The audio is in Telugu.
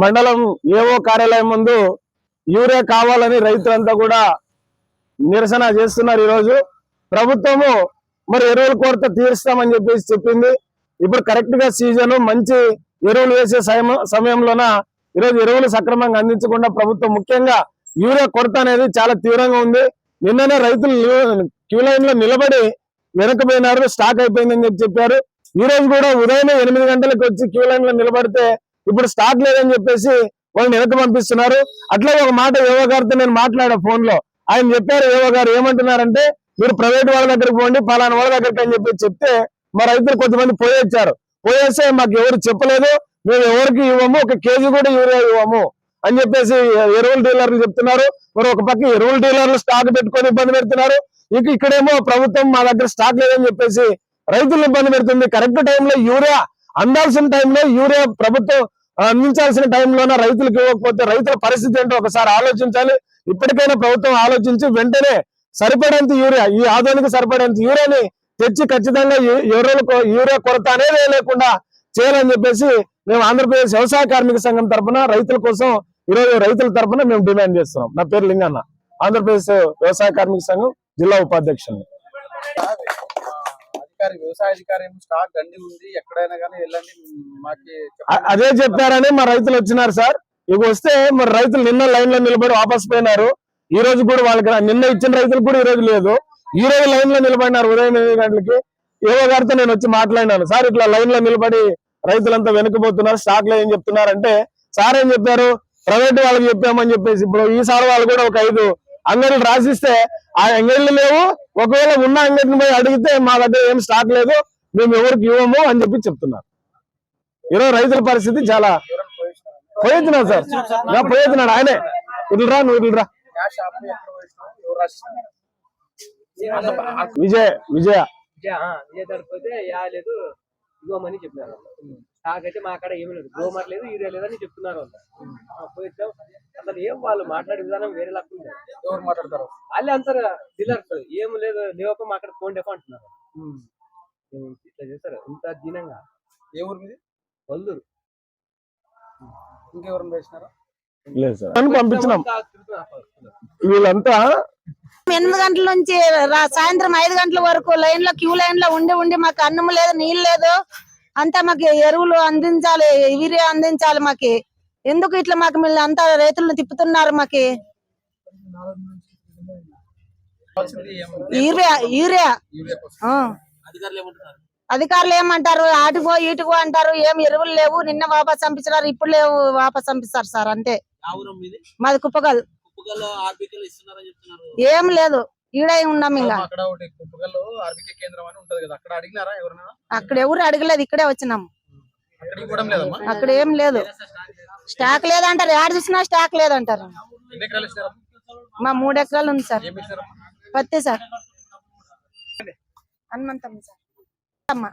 మండలం ఏవో కార్యాలయం ముందు యూరియా కావాలని రైతులంతా కూడా నిరసన చేస్తున్నారు ఈరోజు. ప్రభుత్వము మరి ఎరువుల కొరత తీరుస్తామని చెప్పేసి చెప్పింది. ఇప్పుడు కరెక్ట్గా సీజన్ మంచి ఎరువులు వేసే సమయంలోన ఈరోజు ఎరువులు సక్రమంగా అందించకుండా ప్రభుత్వం ముఖ్యంగా యూరియా కొరత అనేది చాలా తీవ్రంగా ఉంది. నిన్ననే రైతులు క్యూ లైన్లో నిలబడి వెనకపోయినారు స్టాక్ అయిపోయిందని చెప్పి చెప్పారు. ఈ రోజు కూడా ఉదయం ఎనిమిది గంటలకు వచ్చి క్యూ లైన్లో నిలబడితే ఇప్పుడు స్టాక్ లేదని చెప్పేసి వాళ్ళని వెనక పంపిస్తున్నారు. అట్లా ఒక మాట యోగా గారితో నేను మాట్లాడా ఫోన్లో ఆయన చెప్పారు యోగా గారు ఏమంటున్నారంటే మీరు ప్రైవేట్ వాళ్ళ దగ్గరికి పోండి పలానా వాళ్ళ దగ్గరికి అని చెప్పి చెప్తే మా రైతులు కొంతమంది పోయొచ్చారు పోయేస్తే మాకు ఎవరు చెప్పలేదు. మేము ఎవరికి ఇవ్వము ఒక కేజీ కూడా యూరియా ఇవ్వము. అని చెప్పేసి ఎరువుల డీలర్లు చెప్తున్నారు. మరి ఒక పక్క ఎరువుల డీలర్లు స్టాక్ పెట్టుకొని ఇబ్బంది పెడుతున్నారు. ఇక ఇక్కడేమో ప్రభుత్వం మా దగ్గర స్టాక్ లేదని చెప్పేసి రైతులు ఇబ్బంది పెడుతుంది. కరెక్ట్ టైంలో యూరియా అందాల్సిన టైంలో యూరియా ప్రభుత్వం అందించాల్సిన టైంలోనే రైతులకు ఇవ్వకపోతే రైతుల పరిస్థితి ఏంటో ఒకసారి ఆలోచించాలి. ఇప్పటికైనా ప్రభుత్వం ఆలోచించి వెంటనే సరిపడేంత యూరియా ఈ ఆదాయానికి సరిపడేంత యూరియాని తెచ్చి ఖచ్చితంగా యూ- యూరియా కొరత అనేది లేకుండా చేయాలని చెప్పేసి మేము ఆంధ్రప్రదేశ్ వ్యవసాయ కార్మిక సంఘం తరపున రైతుల కోసం ఈరోజు రైతుల తరపున మేము డిమాండ్ చేస్తున్నాం. నా పేరు లింగన్న. ఆంధ్రప్రదేశ్ వ్యవసాయ కార్మిక సంఘం జిల్లా ఉపాధ్యక్షుని అదే చెప్పారని మా రైతులు వచ్చినారు సార్. ఇక వస్తే మరి రైతులు నిన్న లైన్లో నిలబడి వాపస్ పోయినారు. ఈ రోజు కూడా వాళ్ళకి నిన్న ఇచ్చిన రైతులు కూడా ఈ రోజు లేదు. ఈ రోజు లైన్లో నిలబడినారు. ఉదయం ఎనిమిది గంటలకి ఏవో గారితో నేను వచ్చి మాట్లాడినాను. సార్ ఇట్లా లైన్లో నిలబడి రైతులంతా వెనుకపోతున్నారు స్టాక్లో ఏం చెప్తున్నారంటే సార్ ఏం చెప్పారు? ప్రైవేట్ వాళ్ళకి చెప్పామని చెప్పేసి ఇప్పుడు ఈసారి వాళ్ళు కూడా ఒక ఐదు అంగడిలు రాసిస్తే ఆ అంగడిలు లేవు. ఒకవేళ ఉన్న అంగడిని పోయి అడిగితే మా దగ్గర ఏం స్టాక్ లేదు. మేము ఎవరికి ఇవ్వము అని చెప్పి చెప్తున్నారు. ఈరోజు రైతుల పరిస్థితి చాలా పోయిస్తున్నాడు సార్. నా పోయిస్తున్నాడు ఆయనే. ఇట్లా నువ్వు ఇట్లా క్యాష్ ఆప్ ఎక్కడ పోయిస్తున్నావు ఎవరు రాసిస్తున్నారు విజయ్ విజయ ఇవ్వమని చెప్పినారు అయితే మా కాడ ఏమీ లేదు. గోమర్ లేదు యూరియా లేదని చెప్తున్నారు పోయిద్దాం అసలు ఏం వాళ్ళు మాట్లాడే విధానం వేరే లాగా ఉంది. ఎవరు మాట్లాడతారు? వాళ్ళే అంటారు డీలర్ ఏం లేదు లేవక మా అక్కడ ఫోన్ డెఫ్ అంటున్నారు. ఇట్లా చేస్తారు? ఇంత దీనంగా. ఏ ఊరు మీది? వల్లురు ఇంకెవరిని వేసినారా లేదు సార్. అని పంపించినాం. వీళ్ళంతా ఎనిమిది గంటల నుంచి సాయంత్రం ఐదు గంటల వరకు లైన్లో క్యూ లైన్లో ఉండి ఉండి మాకు అన్నం లేదు నీళ్ళు లేదు. అంతా మాకు ఎరువులు అందించాలి యూరియా అందించాలి మాకి. ఎందుకు ఇట్లా మాకు మీరు అంతా రైతులను తిప్పుతున్నారు మాకి? Urea urea. అధికారులు ఏమంటారు? ఆటుకో ఈటుకో అంటారు ఏం ఎరువులు లేవు. నిన్న వాపస్ పంపించారు ఇప్పుడు లేవు వాపస్ పంపిస్తారు సార్ అంతే. మాది కుప్పగల్. ఏం లేదు ఈడే ఉన్నాం ఇంకా. అక్కడ ఎవరు అడగలేదు ఇక్కడే వచ్చినాం. అక్కడికి కూడా లేదమ్మా? అక్కడ ఏం లేదు. స్టాక్ లేదంటారు యాడ్ చూసినా స్టాక్ లేదంటారు. మా మూడు ఎకరాలు ఉంది సార్. పత్తి సార్. హనుమంతమ్మ సార్. అమ్మ.